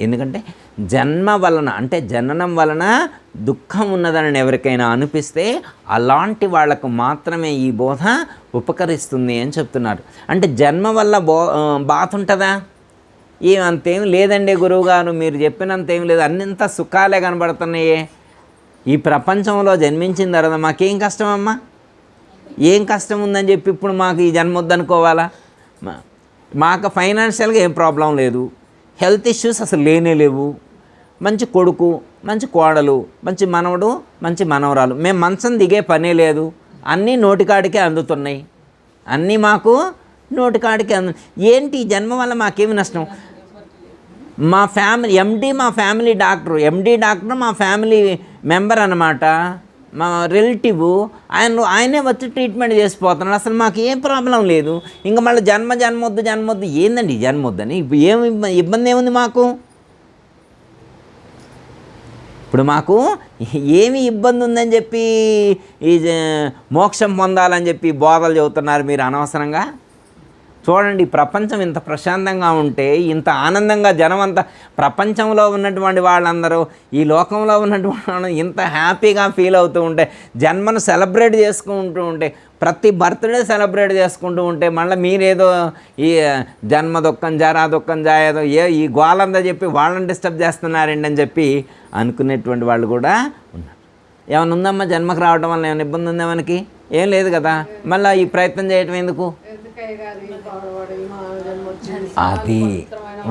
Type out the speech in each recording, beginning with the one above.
ఎందుకంటే జన్మ వలన అంటే జననం వలన దుఃఖం ఉన్నదని ఎవరికైనా అనిపిస్తే అలాంటి వాళ్ళకు మాత్రమే ఈ బోధ ఉపకరిస్తుంది అని చెప్తున్నారు. అంటే జన్మ వల్ల బో బాధ ఉంటుందా? ఏం అంతేం లేదండి గురువుగారు మీరు చెప్పినంత ఏం లేదు. అన్నింత సుఖాలే కనబడుతున్నాయే. ఈ ప్రపంచంలో జన్మించిన తర్వాత మాకేం కష్టం అమ్మా ఏం కష్టం ఉందని చెప్పి ఇప్పుడు మాకు ఈ జన్మ వద్దనుకోవాలా? మా- మాకు ఫైనాన్షియల్గా ఏం ప్రాబ్లం లేదు. హెల్త్ ఇష్యూస్ అసలు లేనే లేవు. మంచి కొడుకు మంచి కోడలు మంచి మనవడు మంచి మనవరాలు. మేము మంచం దిగే పనే లేదు. అన్నీ నోటికాడికే అందుతున్నాయి. అన్నీ మాకు నోటికాడికే అందు ఏంటి జన్మ వల్ల మాకేమి నష్టం? మా ఫ్యామిలీ ఎండి మా ఫ్యామిలీ డాక్టర్ ఎండి డాక్టర్ మా ఫ్యామిలీ మెంబర్ అనమాట మా రిలేటివ్ ఆయన ఆయనే వచ్చి ట్రీట్మెంట్ చేసిపోతున్నాడు. అసలు మాకు ఏం ప్రాబ్లం లేదు. ఇంకా మళ్ళీ జన్మ జన్మొద్దు జన్మొద్దు ఏందండి జన్మొద్దని ఇప్పుడు ఏం ఇబ్బంది ఏముంది మాకు? ఇప్పుడు మాకు ఏమి ఇబ్బంది ఉందని చెప్పి ఈ మోక్షం పొందాలని చెప్పి బోధలు చెబుతున్నారు మీరు అనవసరంగా? చూడండి ఈ ప్రపంచం ఇంత ప్రశాంతంగా ఉంటే ఇంత ఆనందంగా జనం అంతా ప్రపంచంలో ఉన్నటువంటి వాళ్ళందరూ ఈ లోకంలో ఉన్నటువంటి వాళ్ళు ఇంత హ్యాపీగా ఫీల్ అవుతూ ఉంటే జన్మను సెలబ్రేట్ చేసుకుంటూ ఉంటే ప్రతి బర్త్డే సెలబ్రేట్ చేసుకుంటూ ఉంటే మళ్ళీ మీరేదో ఈ జన్మ దుఃఖం జరా దుఃఖం జాయేదో ఏ ఈ గోలందా చెప్పి వాళ్ళని డిస్టర్బ్ చేస్తున్నారండి అని చెప్పి అనుకునేటువంటి వాళ్ళు కూడా ఉన్నారు. ఏమైనా ఉందమ్మా జన్మకు రావడం వల్ల ఏమైనా ఇబ్బంది ఉందా మనకి? ఏం లేదు కదా. మళ్ళీ ఈ ప్రయత్నం చేయటం ఎందుకు? అది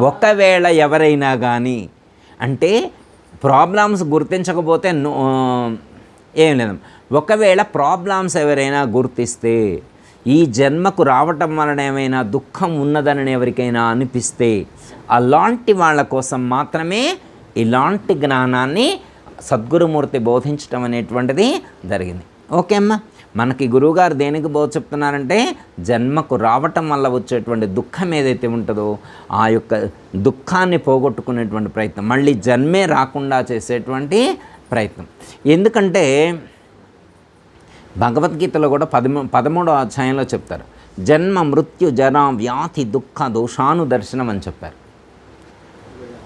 ఒకవేళ ఎవరైనా కానీ అంటే ప్రాబ్లమ్స్ గుర్తించకపోతే ఏం లేదు. ఒకవేళ ప్రాబ్లమ్స్ ఎవరైనా గుర్తిస్తే ఈ జన్మకు రావటం వలన ఏమైనా దుఃఖం ఉన్నదని ఎవరికైనా అనిపిస్తే అలాంటి వాళ్ళ కోసం మాత్రమే ఇలాంటి జ్ఞానాన్ని సద్గురుమూర్తి బోధించటం అనేటువంటిది జరిగింది. ఓకే అమ్మా? మనకి గురువుగారు దేనికి బోధ చెప్తున్నారంటే జన్మకు రావటం వల్ల వచ్చేటువంటి దుఃఖం ఏదైతే ఉంటుందో ఆ యొక్క దుఃఖాన్ని పోగొట్టుకునేటువంటి ప్రయత్నం మళ్ళీ జన్మే రాకుండా చేసేటువంటి ప్రయత్నం. ఎందుకంటే భగవద్గీతలో కూడా పదమూ పదమూడో అధ్యాయంలో చెప్తారు జన్మ మృత్యు జర వ్యాధి దుఃఖ దోషాను దర్శనం అని చెప్పారు.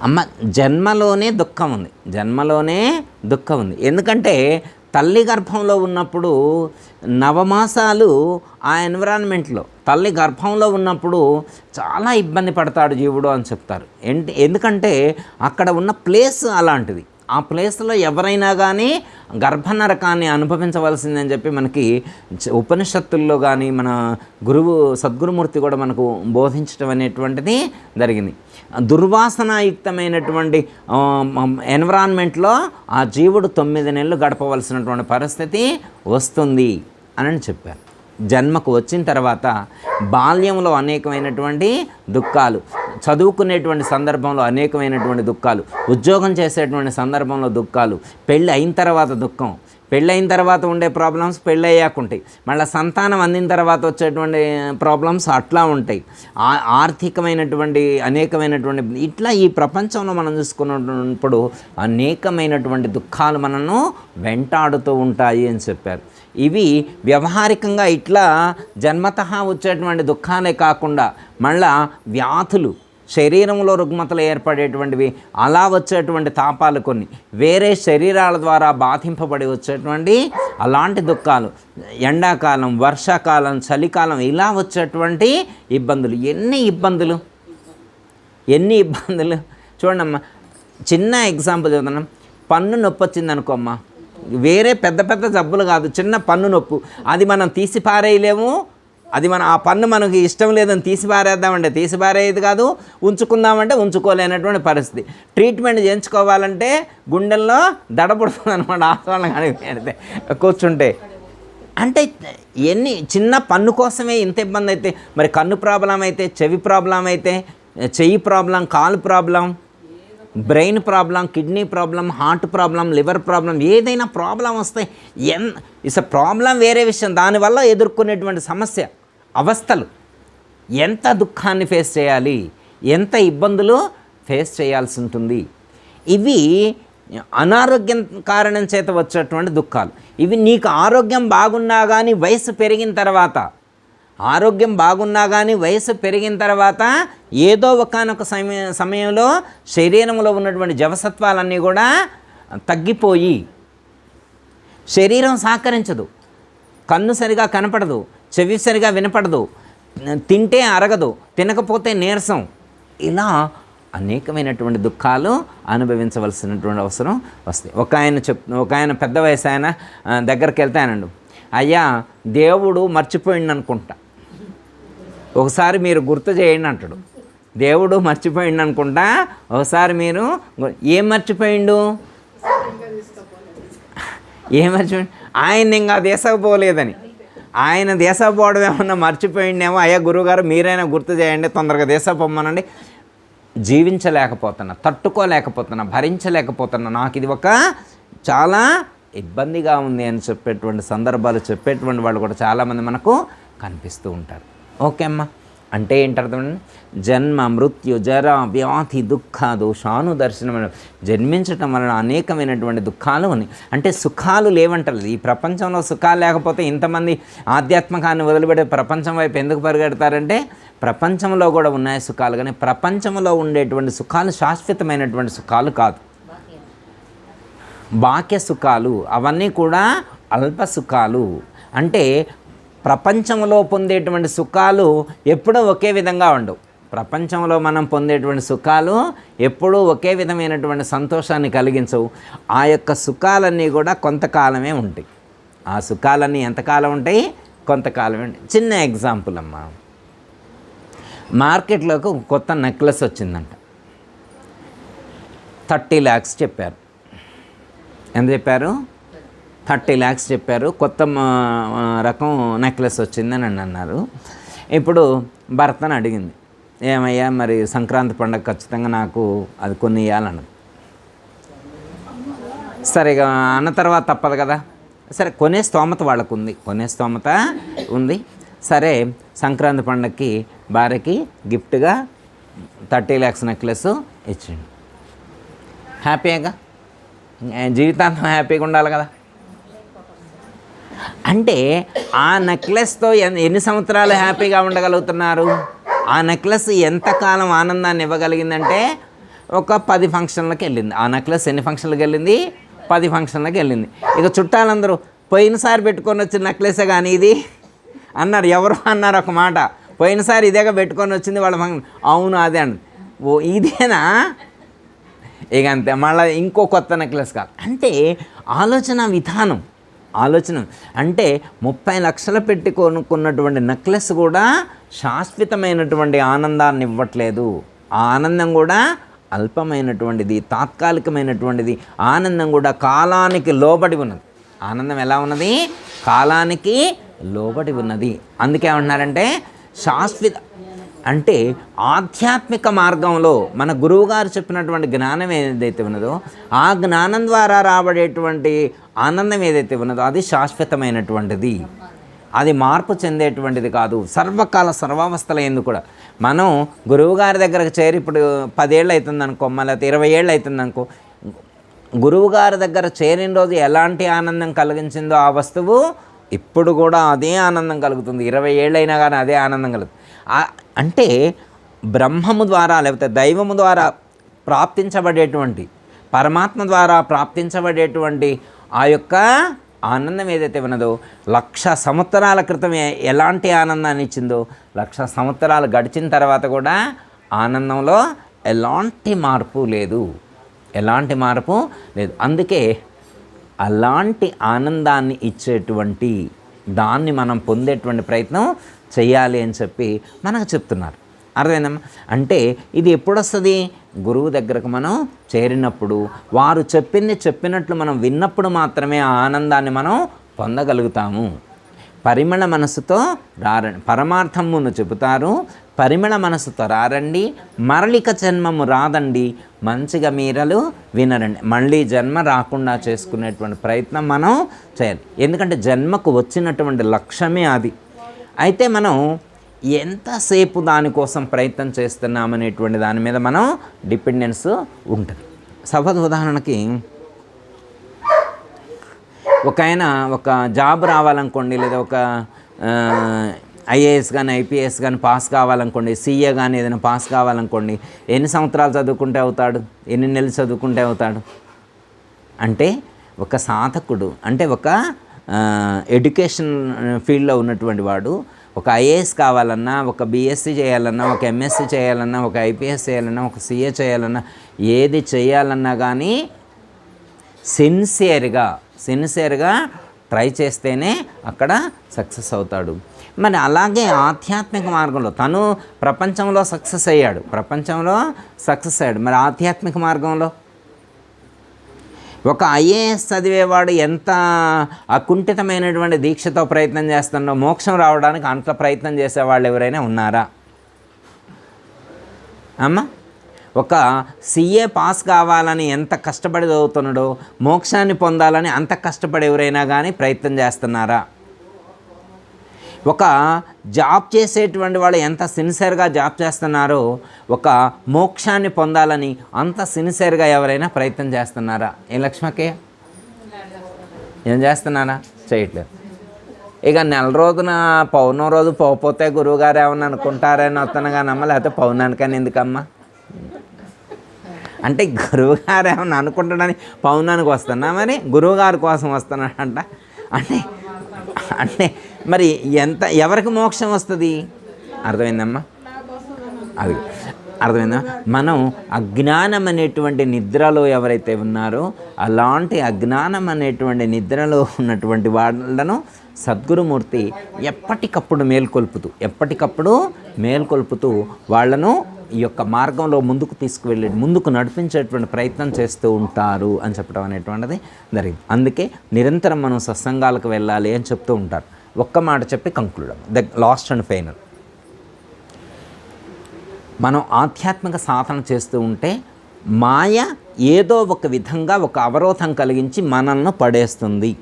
అమ్మ జన్మలోనే దుఃఖం ఉంది జన్మలోనే దుఃఖం ఉంది. ఎందుకంటే తల్లి గర్భంలో ఉన్నప్పుడు నవమాసాలు ఆ ఎన్విరాన్మెంట్లో తల్లి గర్భంలో ఉన్నప్పుడు చాలా ఇబ్బంది పడతాడు జీవుడు అని చెప్తారు. ఎందుకంటే అక్కడ ఉన్న ప్లేస్ అలాంటిది. ఆ ప్లేస్లో ఎవరైనా కానీ గర్భనరకాన్ని అనుభవించవలసిందని చెప్పి మనకి ఉపనిషత్తుల్లో కానీ మన గురువు సద్గురుమూర్తి కూడా మనకు బోధించడం అనేటువంటిది జరిగింది. దుర్వాసనాయుక్తమైనటువంటి ఎన్విరాన్మెంట్లో ఆ జీవుడు తొమ్మిది నెలలు గడపవలసినటువంటి పరిస్థితి వస్తుంది అని చెప్పారు. జన్మకు వచ్చిన తర్వాత బాల్యంలో అనేకమైనటువంటి దుఃఖాలు చదువుకునేటువంటి సందర్భంలో అనేకమైనటువంటి దుఃఖాలు ఉద్యోగం చేసేటువంటి సందర్భంలో దుఃఖాలు పెళ్ళి అయిన తర్వాత దుఃఖం. పెళ్ళి అయిన తర్వాత ఉండే ప్రాబ్లమ్స్ పెళ్ళి ఉంటాయి. మళ్ళీ సంతానం అందిన తర్వాత వచ్చేటువంటి ప్రాబ్లమ్స్ అట్లా ఉంటాయి. ఆ- ఆర్థికమైనటువంటి అనేకమైనటువంటి ఇట్లా ఈ ప్రపంచంలో మనం చూసుకున్నప్పుడు అనేకమైనటువంటి దుఃఖాలు మనను వెంటాడుతూ ఉంటాయి అని చెప్పారు. ఇవి వ్యవహారికంగా ఇట్లా జన్మత వచ్చేటువంటి దుఃఖాలే కాకుండా మళ్ళా వ్యాధులు శరీరంలో రుగ్మతలు ఏర్పడేటువంటివి అలా వచ్చేటువంటి తాపాలు కొన్ని. వేరే శరీరాల ద్వారా బాధింపబడి వచ్చేటువంటి అలాంటి దుఃఖాలు. ఎండాకాలం వర్షాకాలం చలికాలం ఇలా వచ్చేటువంటి ఇబ్బందులు. ఎన్ని ఇబ్బందులు? ఎన్ని ఇబ్బందులు? చూడమ్మా చిన్న ఎగ్జాంపుల్ చూద్దాం పన్ను నొప్పి వచ్చింది అనుకోమ్మా వేరే పెద్ద పెద్ద జబ్బులు కాదు చిన్న పన్ను నొప్పు. అది మనం తీసి పారేయలేము అది మన ఆ పన్ను మనకి ఇష్టం లేదని తీసిపారేద్దామంటే తీసిపారేది కాదు ఉంచుకుందామంటే ఉంచుకోలేనటువంటి పరిస్థితి. ట్రీట్మెంట్ చేయించుకోవాలంటే గుండెల్లో దడపడుతుంది అనమాట ఆసనం కానీ పెడితే కూర్చుంటే. అంటే ఎన్ని చిన్న పన్ను కోసమే ఇంత ఇబ్బంది అయితే మరి కన్ను ప్రాబ్లం అయితే చెవి ప్రాబ్లం అయితే చెయ్యి ప్రాబ్లం కాలు problem brain problem kidney problem heart problem liver problem ఏదైనా ప్రాబ్లం వస్తే ఎన్ ఇస్ అ ప్రాబ్లం వేరే విషయం. దానివల్ల ఎదుర్కొనేటువంటి సమస్య అవస్థలు. ఎంత దుఃఖాన్ని ఫేస్ చేయాలి? ఎంత ఇబ్బందులు ఫేస్ చేయాల్సి ఉంటుంది? ఇవి అనారోగ్యం కారణం చేత వచ్చేటువంటి దుఃఖాలు. ఇవి నీకు ఆరోగ్యం బాగున్నా కానీ వయసు పెరిగిన తర్వాత ఆరోగ్యం బాగున్నా కానీ వయసు పెరిగిన తర్వాత ఏదో ఒకనొక సమయ సమయంలో శరీరంలో ఉన్నటువంటి జవసత్వాలన్నీ కూడా తగ్గిపోయి శరీరం సహకరించదు. కన్ను సరిగా కనపడదు. చెవి సరిగా వినపడదు. తింటే అరగదు తినకపోతే నీరసం. ఇలా అనేకమైనటువంటి దుఃఖాలు అనుభవించవలసినటువంటి అవసరం వస్తాయి. ఒక ఆయన చెప్ ఒక ఆయన పెద్ద వయసు ఆయన దగ్గరికి వెళ్తే ఆయనండు అయ్యా దేవుడు మర్చిపోయిండు అనుకుంటా ఒకసారి మీరు గుర్తు చేయండి అంటాడు. దేవుడు మర్చిపోయిండు అనుకుంటా ఒకసారి మీరు ఏం మర్చిపోయిండు? ఏం మర్చిపోయిండు? ఆయన ఇంకా దేశకపోలేదని ఆయన దేశపోవడం ఏమన్నా మర్చిపోయిండేమో? అయ్యా గురువుగారు మీరైనా గుర్తు చేయండి తొందరగా దేశపోమ్మనండి. జీవించలేకపోతున్నా తట్టుకోలేకపోతున్నా భరించలేకపోతున్నా. నాకు ఇది ఒక చాలా ఇబ్బందిగా ఉంది అని చెప్పేటువంటి సందర్భాలు చెప్పేటువంటి వాళ్ళు కూడా చాలామంది మనకు కనిపిస్తూ ఉంటారు. ఓకే అమ్మా. అంటే ఏంటర్థం? జన్మ మృత్యు జర వ్యాధి దుఃఖ దోషాను దర్శనం జన్మించటం వలన అనేకమైనటువంటి దుఃఖాలు ఉన్నాయి. అంటే సుఖాలు లేవంటారు ఈ ప్రపంచంలో సుఖాలు లేకపోతే ఇంతమంది ఆధ్యాత్మికాన్ని వదిలిపెట్టే ప్రపంచం వైపు ఎందుకు పరిగెడతారంటే ప్రపంచంలో కూడా ఉన్నాయి సుఖాలు కానీ ప్రపంచంలో ఉండేటువంటి సుఖాలు శాశ్వతమైనటువంటి సుఖాలు కాదు. బాక్య సుఖాలు అవన్నీ కూడా అల్ప సుఖాలు. అంటే ప్రపంచంలో పొందేటువంటి సుఖాలు ఎప్పుడూ ఒకే విధంగా ఉండవు. ప్రపంచంలో మనం పొందేటువంటి సుఖాలు ఎప్పుడూ ఒకే విధమైనటువంటి సంతోషాన్ని కలిగించవు. ఆ యొక్క సుఖాలన్నీ కూడా కొంతకాలమే ఉంటాయి. ఆ సుఖాలన్నీ ఎంతకాలం ఉంటాయి? కొంతకాలమే ఉంటాయి. చిన్న ఎగ్జాంపుల్ అమ్మా. మార్కెట్లోకి కొత్త నెక్లెస్ వచ్చిందంట. థర్టీ ల్యాక్స్ చెప్పారు. ఎంత చెప్పారు? థర్టీ ల్యాక్స్ చెప్పారు. కొత్త రకం నెక్లెస్ వచ్చిందని అని అన్నారు. ఇప్పుడు భర్తను అడిగింది ఏమయ్యా మరి సంక్రాంతి పండుగ ఖచ్చితంగా నాకు అది కొన్ని ఇవ్వాలన్నది సరే ఇక అన్న తర్వాత తప్పదు కదా. సరే కొనే స్తోమత వాళ్ళకు ఉంది కొనే స్తోమత ఉంది. సరే సంక్రాంతి పండగకి భార్యకి గిఫ్ట్గా థర్టీ ల్యాక్స్ నెక్లెస్ ఇచ్చిండు హ్యాపీగా జీవితాంతం హ్యాపీగా ఉండాలి కదా. అంటే ఆ నెక్లెస్తో ఎన్ని సంవత్సరాలు హ్యాపీగా ఉండగలుగుతున్నారు? ఆ నెక్లెస్ ఎంతకాలం ఆనందాన్ని ఇవ్వగలిగిందంటే ఒక పది ఫంక్షన్లకు వెళ్ళింది. ఆ నెక్లెస్ ఎన్ని ఫంక్షన్లకు వెళ్ళింది? పది ఫంక్షన్లకు వెళ్ళింది. ఇక చుట్టాలందరూ పోయినసారి పెట్టుకొని వచ్చిన నెక్లెసే కానీ ఇది? అన్నారు. ఎవరు అన్నారు ఒక మాట? పోయినసారి ఇదేగా పెట్టుకొని వచ్చింది వాళ్ళ ఫంక్షన్. అవును అదే అండి ఓ ఇదేనా? ఇక అంతే. మళ్ళీ ఇంకో కొత్త నెక్లెస్ కాదు. అంటే ఆలోచన విధానం. ఆలోచన. అంటే ముప్పై లక్షలు పెట్టి కొనుక్కున్నటువంటి నెక్లెస్ కూడా శాశ్వతమైనటువంటి ఆనందాన్ని ఇవ్వట్లేదు. ఆ ఆనందం కూడా అల్పమైనటువంటిది తాత్కాలికమైనటువంటిది. ఆనందం కూడా కాలానికి లోబడి ఉన్నది. ఆనందం ఎలా ఉన్నది? కాలానికి లోబడి ఉన్నది. అందుకే ఏమంటున్నారంటే శాశ్వత అంటే ఆధ్యాత్మిక మార్గంలో మన గురువుగారు చెప్పినటువంటి జ్ఞానం ఏదైతే ఉన్నదో ఆ జ్ఞానం ద్వారా రాబడేటువంటి ఆనందం ఏదైతే ఉన్నదో అది శాశ్వతమైనటువంటిది. అది మార్పు చెందేటువంటిది కాదు. సర్వకాల సర్వావస్థల ఎందుకు కూడా. మనం గురువుగారి దగ్గరకు చేరి ఇప్పుడు పదేళ్ళు అవుతుంది అనుకో మళ్ళీ ఇరవై ఏళ్ళు అవుతుంది అనుకో గురువుగారి దగ్గర చేరిన రోజు ఎలాంటి ఆనందం కలిగించిందో ఆ వస్తువు ఇప్పుడు కూడా అదే ఆనందం కలుగుతుంది. ఇరవై ఏళ్ళైనా కానీ అదే ఆనందం కలుగుతుంది. అంటే బ్రహ్మము ద్వారా లేకపోతే దైవము ద్వారా ప్రాప్తించబడేటువంటి పరమాత్మ ద్వారా ప్రాప్తించబడేటువంటి ఆ యొక్క ఆనందం ఏదైతే ఉన్నదో లక్ష సంవత్సరాల క్రితమే ఎలాంటి ఆనందాన్ని ఇచ్చిందో లక్ష సంవత్సరాలు గడిచిన తర్వాత కూడా ఆనందంలో ఎలాంటి మార్పు లేదు. ఎలాంటి మార్పు లేదు. అందుకే అలాంటి ఆనందాన్ని ఇచ్చేటువంటి దాన్ని మనం పొందేటువంటి ప్రయత్నం చేయాలి అని చెప్పి మనకు చెప్తున్నారు. అర్థమైందమ్మా? అంటే ఇది ఎప్పుడు వస్తుంది గురువు దగ్గరకు మనం చేరినప్పుడు వారు చెప్పింది చెప్పినట్లు మనం విన్నప్పుడు మాత్రమే ఆ ఆనందాన్ని మనం పొందగలుగుతాము. పరిమళ మనసుతో రారండి పరమార్థమును చెబుతారు. పరిమళ మనసుతో రారండి మరలిక జన్మము రాదండి మంచిగా మీరలు వినరండి. మళ్ళీ జన్మ రాకుండా చేసుకునేటువంటి ప్రయత్నం మనం చేయాలి. ఎందుకంటే జన్మకు వచ్చినటువంటి లక్ష్యమే అది. అయితే మనం ఎంతసేపు దానికోసం ప్రయత్నం చేస్తున్నామనేటువంటి దాని మీద మనం డిపెండెన్స్ ఉంటుంది. సపోజ్ ఉదాహరణకి ఒక ఆయన ఒక జాబ్ రావాలనుకోండి లేదా ఒక ఐఏఎస్ కానీ ఐపీఎస్ కానీ పాస్ కావాలనుకోండి సీఏ కానీ ఏదైనా పాస్ కావాలనుకోండి ఎన్ని సంవత్సరాలు చదువుకుంటే అవుతాడు? ఎన్ని నెలలు చదువుకుంటే అవుతాడు? అంటే ఒక సాధకుడు అంటే ఒక ఎడ్యుకేషన్ ఫీల్డ్లో ఉన్నటువంటి వాడు ఒక ఐఏఎస్ కావాలన్నా ఒక బీఎస్సీ చేయాలన్నా ఒక ఎంఎస్సీ చేయాలన్నా ఒక ఐపీఎస్ చేయాలన్నా ఒక సీఏ చేయాలన్నా ఏది చేయాలన్నా కానీ సిన్సియర్గా సిన్సియర్గా ట్రై చేస్తేనే అక్కడ సక్సెస్ అవుతాడు. మరి అలాగే ఆధ్యాత్మిక మార్గంలో తను ప్రపంచంలో సక్సెస్ అయ్యాడు. ప్రపంచంలో సక్సెస్ అయ్యాడు. మరి ఆధ్యాత్మిక మార్గంలో? ఒక ఐఏఎస్ చదివేవాడు ఎంత అకుంఠితమైనటువంటి దీక్షతో ప్రయత్నం చేస్తున్నాడో మోక్షం రావడానికి అంత ప్రయత్నం చేసేవాళ్ళు ఎవరైనా ఉన్నారా? అమ్మా ఒక సీఏ పాస్ కావాలని ఎంత కష్టపడి చదువుతున్నాడో మోక్షాన్ని పొందాలని అంత కష్టపడి ఎవరైనా కానీ ప్రయత్నం చేస్తున్నారా? ఒక జాబ్ చేసేటువంటి వాళ్ళు ఎంత సిన్సియర్గా జాబ్ చేస్తున్నారో ఒక మోక్షాన్ని పొందాలని అంత సిన్సియర్గా ఎవరైనా ప్రయత్నం చేస్తున్నారా? ఏ లక్ష్మక్కయ్య ఏం చేస్తున్నారా చేయట్లేదు. ఇక నెల రోజున పౌర్ణం రోజు పోతే గురువుగారు ఏమన్నా అనుకుంటారని వస్తాను కానమ్మా లేకపోతే పౌర్ణానికని ఎందుకమ్మా? అంటే గురువుగారు ఏమన్నా అనుకుంటాడని పౌర్ణానికి వస్తున్నా మరి గురువుగారి కోసం వస్తున్నాడంట. అంటే అంటే మరి ఎంత ఎవరికి మోక్షం వస్తుంది? అర్థమైందమ్మా? అది అర్థమైందా? మనం అజ్ఞానం అనేటువంటి నిద్రలో ఎవరైతే ఉన్నారో అలాంటి అజ్ఞానం అనేటువంటి నిద్రలో ఉన్నటువంటి వాళ్ళను సద్గురుమూర్తి ఎప్పటికప్పుడు మేల్కొల్పుతూ ఎప్పటికప్పుడు మేల్కొల్పుతూ వాళ్ళను ఈ యొక్క మార్గంలో ముందుకు తీసుకువెళ్ళి ముందుకు నడిపించేటువంటి ప్రయత్నం చేస్తూ ఉంటారు అని చెప్పడం అనేటువంటిది జరిగింది. అందుకే నిరంతరం మనం సత్సంగాలకు వెళ్ళాలి అని చెప్తూ ఉంటారు. ఒక్క మాట చెప్పి conclude the last and final మనం ఆధ్యాత్మిక సాధన చేస్తూ ఉంటే మాయ ఏదో ఒక విధంగా ఒక అవరోధం కలిగించి మనల్ని పడేస్తుంది.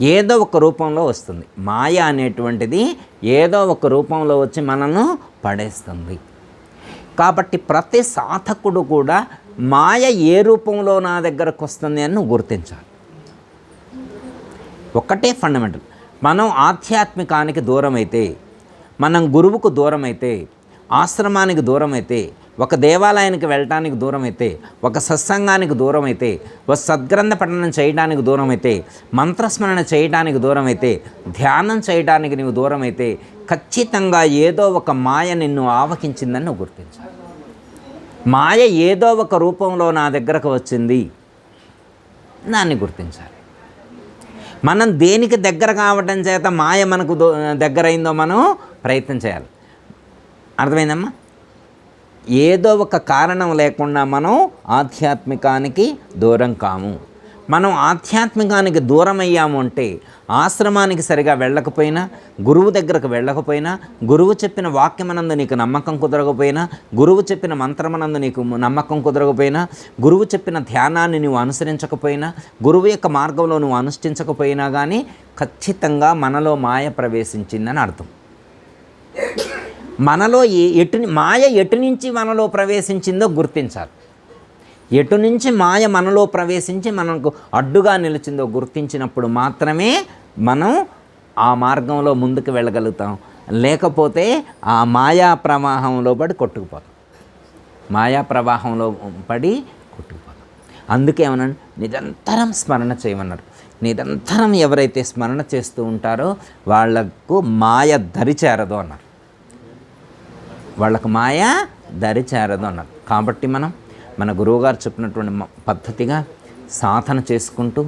ఏదో ఒక రూపంలో వస్తుంది. మాయ అనేటువంటిది ఏదో ఒక రూపంలో వచ్చి మనల్ని పడేస్తుంది. కాబట్టి ప్రతి సాధకుడు కూడా మాయ ఏ రూపంలో నా దగ్గరకు వస్తుంది అని గుర్తించాలి. ఒకటే ఫండమెంటల్ మనం ఆధ్యాత్మికానికి దూరమైతే మనం గురువుకు దూరం అయితే ఆశ్రమానికి దూరం అయితే ఒక దేవాలయానికి వెళ్ళటానికి దూరమైతే ఒక సత్సంగానికి దూరమైతే ఒక సద్గ్రంథ పఠనం చేయడానికి దూరమైతే మంత్రస్మరణ చేయడానికి దూరమైతే ధ్యానం చేయడానికి నువ్వు దూరమైతే ఖచ్చితంగా ఏదో ఒక మాయ నిన్ను ఆవహించిందని నువ్వు గుర్తించాలి. మాయ ఏదో ఒక రూపంలో నా దగ్గరకు వచ్చింది దాన్ని గుర్తించాలి. మనం దేనికి దగ్గర కావటం చేత మాయ మనకు దగ్గరైందో మనం ప్రయత్నం చేయాలి. అర్థమైందమ్మా? ఏదో ఒక కారణం లేకుండా మనం ఆధ్యాత్మికానికి దూరం కాము. మనం ఆధ్యాత్మికానికి దూరం అయ్యాము అంటే ఆశ్రమానికి సరిగా వెళ్ళకపోయినా గురువు దగ్గరకు వెళ్ళకపోయినా గురువు చెప్పిన వాక్యమనందు నీకు నమ్మకం కుదరకపోయినా గురువు చెప్పిన మంత్రమనందు నీకు నమ్మకం కుదరకపోయినా గురువు చెప్పిన ధ్యానాన్ని నువ్వు అనుసరించకపోయినా గురువు యొక్క మార్గంలో నువ్వు అనుష్ఠించకపోయినా కానీ ఖచ్చితంగా మనలో మాయ ప్రవేశించిందని అర్థం. మనలో ఏ ఎటు మాయ ఎటు నుంచి మనలో ప్రవేశించిందో గుర్తించాలి. ఎటు నుంచి మాయ మనలో ప్రవేశించి మనకు అడ్డుగా నిలిచిందో గుర్తించినప్పుడు మాత్రమే మనం ఆ మార్గంలో ముందుకు వెళ్ళగలుగుతాం. లేకపోతే ఆ మాయా ప్రవాహంలో పడి కొట్టుకుపోతాం. మాయా ప్రవాహంలో పడి కొట్టుకుపోతాం. అందుకే ఏమన్నాడు? నిరంతరం స్మరణ చేయమన్నారు నిరంతరం ఎవరైతే స్మరణ చేస్తూ ఉంటారో వాళ్ళకు మాయ దరి చేరదు అన్నారు వాళ్ళకు మాయ దరి చేరదు అన్నారు కాబట్టి మనం మన గురువుగారు చెప్పినటువంటి పద్ధతిగా సాధన చేసుకుంటూ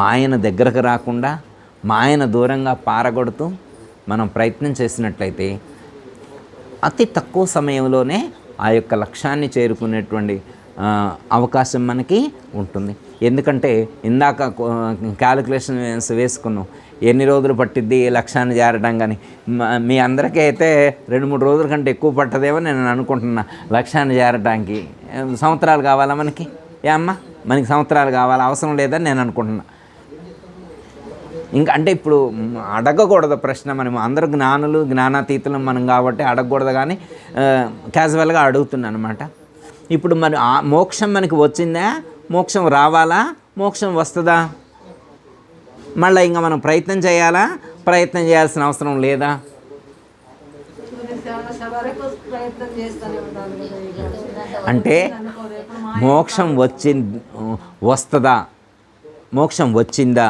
మాయన దగ్గరకు రాకుండా మాయన దూరంగా పారగొడుతూ మనం ప్రయత్నం చేసినట్లయితే అతి తక్కువ సమయంలోనే ఆ యొక్క లక్ష్యాన్ని చేరుకునేటువంటి అవకాశం మనకి ఉంటుంది. ఎందుకంటే ఇందాక క్యాలిక్యులేషన్ వేసుకున్నాం. ఎన్ని రోజులు పట్టిద్ది ఈ లక్ష్యాన్ని చేరడం కానీ మీ అందరికీ అయితే రెండు మూడు రోజుల కంటే ఎక్కువ పట్టదేమో నేను అనుకుంటున్నా లక్ష్యాన్ని చేరడానికి సంవత్సరాలు కావాలా మనకి? ఏ అమ్మా? మనకి సంవత్సరాలు కావాలా? అవసరం లేదని నేను అనుకుంటున్నా. ఇంకా అంటే ఇప్పుడు అడగకూడదు ప్రశ్న మనం అందరూ జ్ఞానులు జ్ఞానాతీతులు మనం కాబట్టి అడగకూడదు కానీ క్యాజువల్గా అడుగుతున్నాను అనమాట ఇప్పుడు మరి మోక్షం మనకి వచ్చిందా? మోక్షం రావాలా? మోక్షం వస్తుందా? మళ్ళీ ఇంకా మనం ప్రయత్నం చేయాలా? ప్రయత్నం చేయాల్సిన అవసరం లేదా? అంటే మోక్షం వచ్చి వస్తుందా? మోక్షం వచ్చిందా?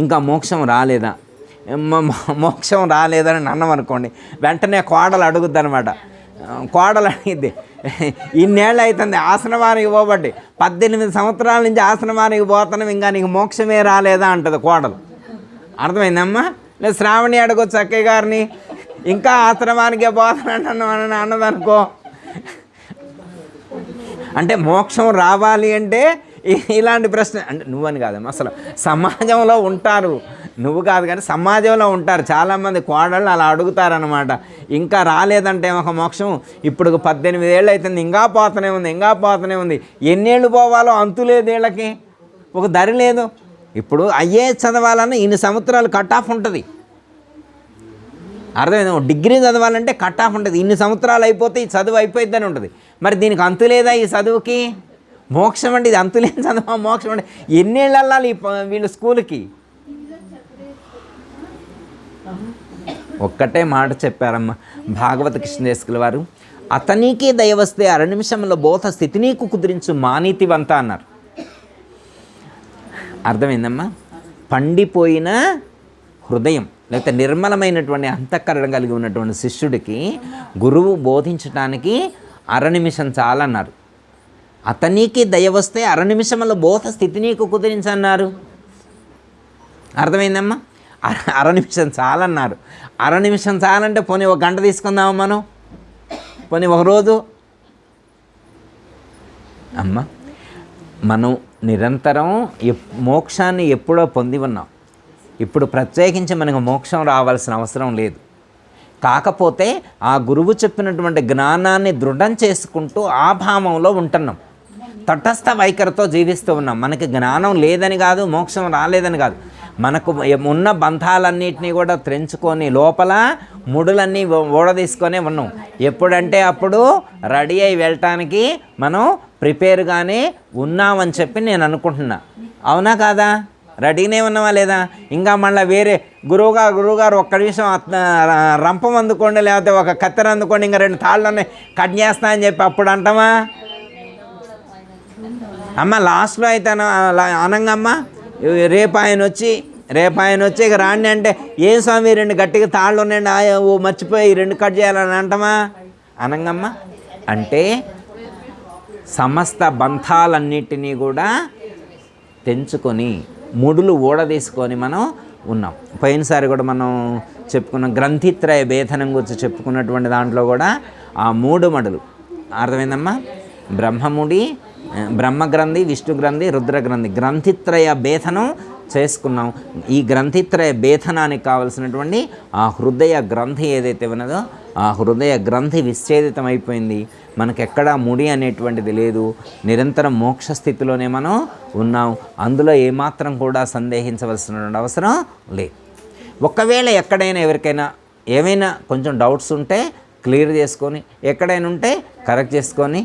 ఇంకా మోక్షం రాలేదా? మోక్షం రాలేదని అన్నం అనుకోండి. వెంటనే కోడలు అడుగుద్ది అనమాట కోడలు అడిగిద్ది ఇన్నేళ్ళు అవుతుంది ఆసనవానికి పోబట్టి. పద్దెనిమిది సంవత్సరాల నుంచి ఆసనవానికి పోతున్నాం ఇంకా నీకు మోక్షమే రాలేదా అంటది కోడలు. అర్థమైందమ్మా? లేదు శ్రావణి అడగొచ్చు చక్కయ్య గారిని ఇంకా ఆశ్రమానికే పోతానంటాను అని అన్నదనుకో అంటే మోక్షం రావాలి అంటే ఇలాంటి ప్రశ్న అంటే నువ్వని కాదమ్మా అసలు సమాజంలో ఉంటారు. నువ్వు కాదు కానీ సమాజంలో ఉంటారు. చాలామంది కోడళ్ళు అలా అడుగుతారనమాట ఇంకా రాలేదంటే ఒక మోక్షం. ఇప్పుడు పద్దెనిమిది ఏళ్ళు అవుతుంది ఇంకా పోతూనే ఉంది. ఇంకా పోతూనే ఉంది. ఎన్నేళ్ళు పోవాలో అంతు లేదు వీళ్ళకి ఒక దరి లేదు. ఇప్పుడు అయ్యే చదవాలన్నా ఇన్ని సంవత్సరాలు కట్ ఆఫ్ ఉంటుంది. అర్థమైంది? డిగ్రీ చదవాలంటే కట్ ఆఫ్ ఉంటుంది. ఇన్ని సంవత్సరాలు అయిపోతే ఈ చదువు అయిపోయిద్దని ఉంటుంది. మరి దీనికి అంతు లేదా ఈ చదువుకి? మోక్షం అండి. ఇది అంతులేని చదువు. మోక్షం అండి. ఎన్నేళ్ళు వెళ్ళాలి వీళ్ళు స్కూల్కి? ఒక్కటే మాట చెప్పారమ్మ. భాగవత కృష్ణదేశకుల వారు అతనికి దయ వస్తే అర నిమిషంలో బోధ స్థితి నీకు కుదిరించు మానీతివంత అన్నారు. అర్థమైందమ్మా? పండిపోయిన హృదయం లేకపోతే నిర్మలమైనటువంటి అంతఃకరణం కలిగి ఉన్నటువంటి శిష్యుడికి గురువు బోధించటానికి అర నిమిషం చాలన్నారు. అతనికి దయ వస్తే అర నిమిషంలో బోధ స్థితి నీకు కుదిరించన్నారు. అర్థమైందమ్మా? అర అర నిమిషం చాలన్నారు. అర నిమిషం చాలంటే పోనీ ఒక గంట తీసుకుందామా మనం? పోనీ ఒక రోజు? అమ్మ మనం నిరంతరం ఎప్- మోక్షాన్ని ఎప్పుడో పొంది ఉన్నాం. ఇప్పుడు ప్రత్యేకించి మనకు మోక్షం రావాల్సిన అవసరం లేదు. కాకపోతే ఆ గురువు చెప్పినటువంటి జ్ఞానాన్ని దృఢం చేసుకుంటూ ఆ భావంలో ఉంటున్నాం. తటస్థ వైఖరితో జీవిస్తూ ఉన్నాం. మనకి జ్ఞానం లేదని కాదు మోక్షం రాలేదని కాదు. మనకు ఉన్న బంధాలన్నిటినీ కూడా త్రెంచుకొని లోపల ముడులన్నీ ఊడదీసుకొనే ఉన్నాం. ఎప్పుడంటే అప్పుడు రెడీ అయి వెళ్ళటానికి మనం ప్రిపేర్గానే ఉన్నామని చెప్పి నేను అనుకుంటున్నా. అవునా కాదా? రెడీనే ఉన్నావా లేదా? ఇంకా మళ్ళీ వేరే గురువుగారు గురువుగారు ఒక్క నిమిషం రంపం అందుకోండి లేకపోతే ఒక కత్తెర అందుకోండి ఇంకా రెండు తాళ్ళు ఉన్నాయి కట్ చేస్తా అని చెప్పి అప్పుడు అంటామా అమ్మ లాస్ట్లో అయితే అనంగమ్మ రేపు ఆయన వచ్చి రేపు ఆయన వచ్చి ఇక రాండి అంటే ఏం స్వామి రెండు గట్టిగా తాళ్ళు ఉన్నాయండి ఆ, ఓ మర్చిపోయి రెండు కట్ చేయాలని అంటమా? అనంగమ్మ. అంటే సమస్త బంధాలన్నిటినీ కూడా తెంచుకొని ముడులు ఊడదీసుకొని మనం ఉన్నాం. పోయినసారి కూడా మనం చెప్పుకున్న గ్రంథిత్రయ భేదనం గురించి చెప్పుకున్నటువంటి దాంట్లో కూడా ఆ మూడు మడులు. అర్థమైందమ్మా? బ్రహ్మముడి బ్రహ్మగ్రంథి విష్ణు గ్రంథి రుద్ర గ్రంథిత్రయ భేదనం చేసుకున్నాం. ఈ గ్రంథిత్రయ భేదనానికి కావలసినటువంటి ఆ హృదయ గ్రంథి ఏదైతే ఉన్నదో ఆ హృదయ గ్రంథి విచ్ఛేదితం అయిపోయింది మనకెక్కడా ముడి అనేటువంటిది లేదు. నిరంతరం మోక్ష స్థితిలోనే మనం ఉన్నాం. అందులో ఏమాత్రం కూడా సందేహించవలసినటువంటి అవసరం లేదు. ఒకవేళ ఎక్కడైనా ఎవరికైనా ఏమైనా కొంచెం డౌట్స్ ఉంటే క్లియర్ చేసుకొని ఎక్కడైనా ఉంటే కరెక్ట్ చేసుకొని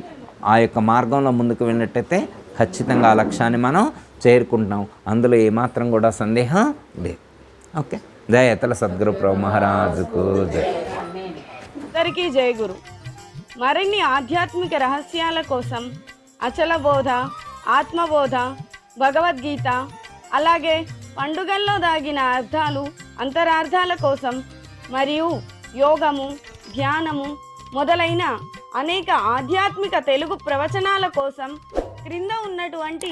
ఆ యొక్క మార్గంలో ముందుకు వెళ్ళినట్టయితే ఖచ్చితంగా ఆ లక్ష్యాన్ని మనం చేరుకుంటున్నాం. అందులో ఏమాత్రం కూడా సందేహం లేదు. ఓకే? జయ సద్గురు ప్రభు మహారాజుకు జయ. అందరికీ జయ గురు. మరిన్ని ఆధ్యాత్మిక రహస్యాల కోసం అచల బోధ ఆత్మబోధ భగవద్గీత అలాగే పండుగల్లో దాగిన అర్థాలు అంతరార్థాల కోసం మరియు యోగము ధ్యానము మొదలైన అనేక ఆధ్యాత్మిక తెలుగు ప్రవచనాల కోసం క్రింద ఉన్నటువంటి